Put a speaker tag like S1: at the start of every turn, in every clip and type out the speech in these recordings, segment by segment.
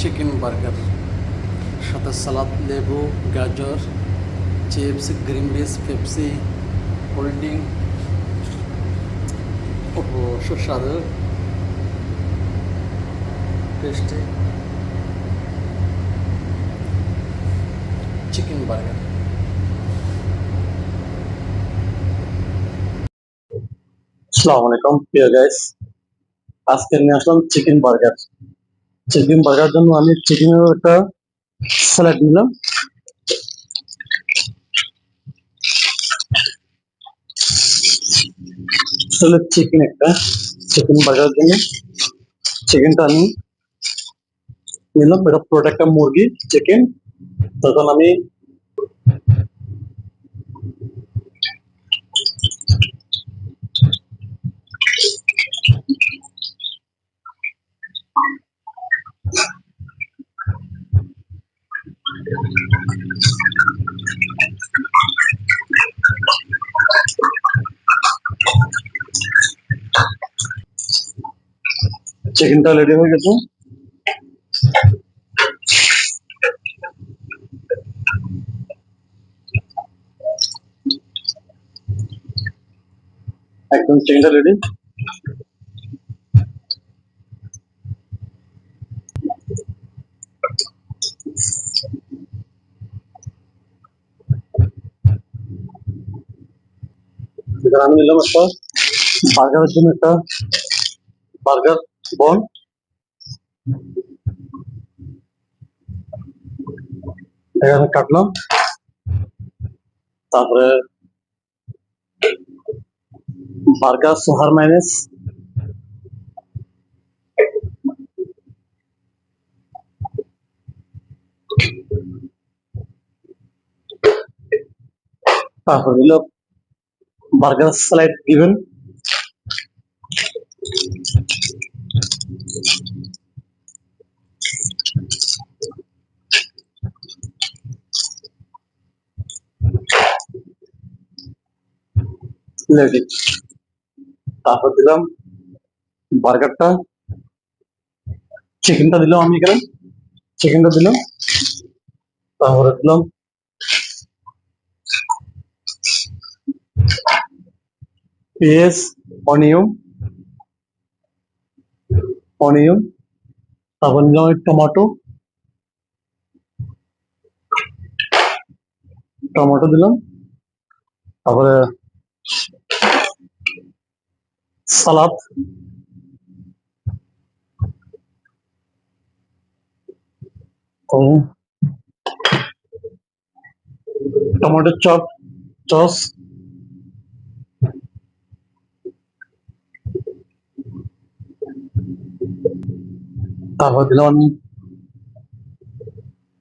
S1: Chicken burger, সাথে salad, লেবু, গাজর, chips, green peas Pepsi, cold drink, ওহো, সুস্বাদু। Tasty chicken burger.
S2: আসসালামু আলাইকুম, প্রিয় গাইস আজকে নিয়ে আসলাম চিকেন বার্গার। চিকেন বার্গার জন্য আমি চিকেনের একটা স্যালাড নিলাম। আসলে চিকেন একটা চিকেন বার্গার জন্য। চিকেনটা আমি নিলাম, এটা পুরোটা একটা মুরগি চিকেন তখন আমি চিকেনটা রেডি হয়ে গেছে। একদম চিকেনটা রেডি আমি নিলাম একটা বার্গারের জন্য একটা বার্গার এটা আমি কাটলাম। তারপরে বার্গার সোহার মাইনেস। তারপর হলো বার্গার স্লাইড দিবেন লেডি তারপর দিলাম বার্গারটা চিকেনটা দিলাম আমি এখানে। চিকেনটা দিলাম। তারপরে দিলাম। পেঁয়াজ অনিয়ন অনিয়ন তারপর নিলাম টমেটো। টমেটো দিলাম। তারপরে সালাদ টমেটো চপ চস তারপর দিলাম আমি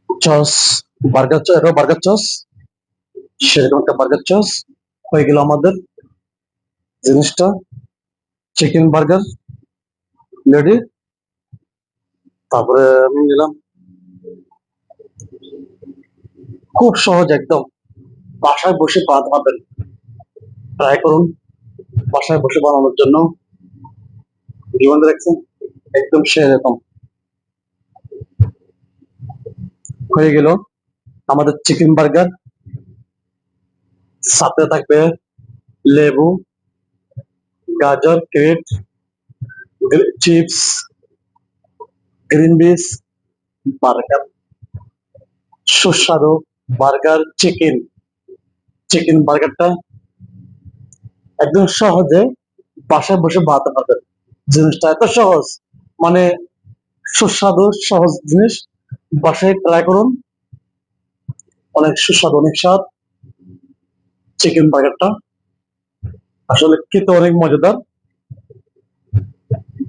S2: চস, বার্গার চস বার্গার চস। সেরকম একটা বার্গার চস। হয়ে গেল আমাদের জিনিসটা। Chicken burger ready. তারপরে আমি নিলাম। খুব সহজ একদম। বাসায় বসে বানাবেন ট্রাই করুন। বাসায় বসে বানানোর জন্য। জীবন দেখছেন? একদম সেরকম হয়ে গেল আমাদের চিকেন বার্গার সাথে থাকবে লেবু। গাজর, ক্রেট চিপস, গ্রিন বিস বার্গার, সুস্বাদু বার্গার, চিকেন। চিকেন বার্গারটা একদম সহজে বাসায় বসে বানাতে পারবেন। জিনিসটা এত সহজ মানে সুস্বাদু, সহজ জিনিস। বাসায় ট্রাই করুন। অনেক সুস্বাদু, অনেক স্বাদ। চিকেন বার্গারটা। আসলে খেতে অনেক মজাদার।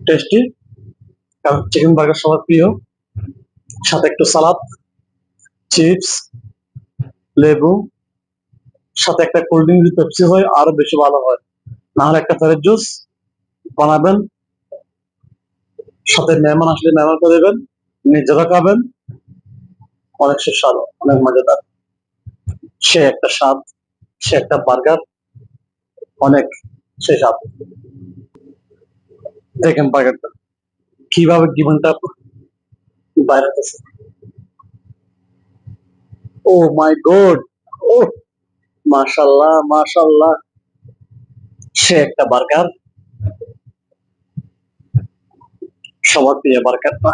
S2: টেস্টি কারণ চিকেন বার্গার সবার প্রিয়। সাথে একটু সালাদ চিপস লেবু, সাথে একটা কোল্ড ড্রিঙ্ক যদি পেপসি হয়, আরও বেশি ভালো হয়। না হলে একটা ফ্রেশ জুস বানাবেন। সাথে মেহমান আসলে মেহমানকে দেবেন। নিজেরা খাবেন। অনেক সুস্বাদু, অনেক মজাদার। সে একটা স্বাদ, সে একটা বার্গার অনেক সে স্বাদ দেখেন বার্গারটা কীভাবে জীবনটা ও মাই গড, ও মাশাল্লাহ মাশাল্লাহ সে একটা বার্গার। সবার প্রিয় বার্গারটা।